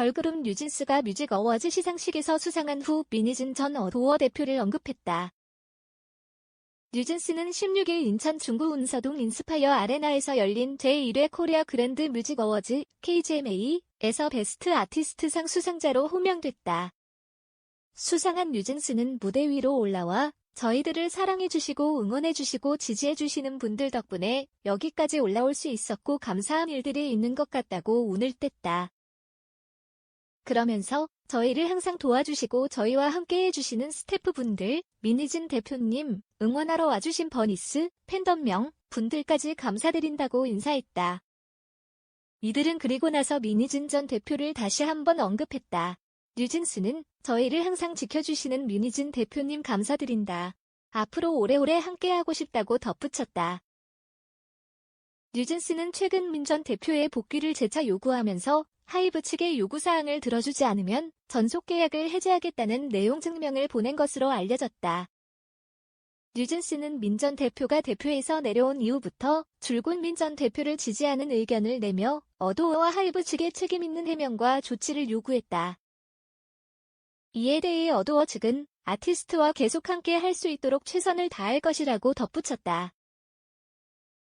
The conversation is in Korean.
걸그룹 뉴진스가 뮤직 어워즈 시상식에서 수상한 후 미니진 전 어도어 대표를 언급했다. 뉴진스는 16일 인천 중구 운서동 인스파이어 아레나에서 열린 제1회 코리아 그랜드 뮤직 어워즈 KGMA에서 베스트 아티스트상 수상자로 호명됐다. 수상한 뉴진스는 무대 위로 올라와 저희들을 사랑해주시고 응원해주시고 지지해주시는 분들 덕분에 여기까지 올라올 수 있었고 감사한 일들이 있는 것 같다고 운을 뗐다. 그러면서 저희를 항상 도와주시고 저희와 함께 해주시는 스태프분들, 미니진 대표님, 응원하러 와주신 버니스, 팬덤명, 분들까지 감사드린다고 인사했다. 이들은 그리고 나서 미니진 전 대표를 다시 한번 언급했다. 뉴진스는 저희를 항상 지켜주시는 미니진 대표님 감사드린다. 앞으로 오래오래 함께하고 싶다고 덧붙였다. 뉴진스는 최근 민전 대표의 복귀를 재차 요구하면서 하이브 측의 요구사항을 들어주지 않으면 전속 계약을 해제하겠다는 내용 증명을 보낸 것으로 알려졌다. 뉴진스는 민 전 대표가 대표에서 내려온 이후부터 줄곧 민 전 대표를 지지하는 의견을 내며 어도어와 하이브 측의 책임있는 해명과 조치를 요구했다. 이에 대해 어도어 측은 아티스트와 계속 함께 할 수 있도록 최선을 다할 것이라고 덧붙였다.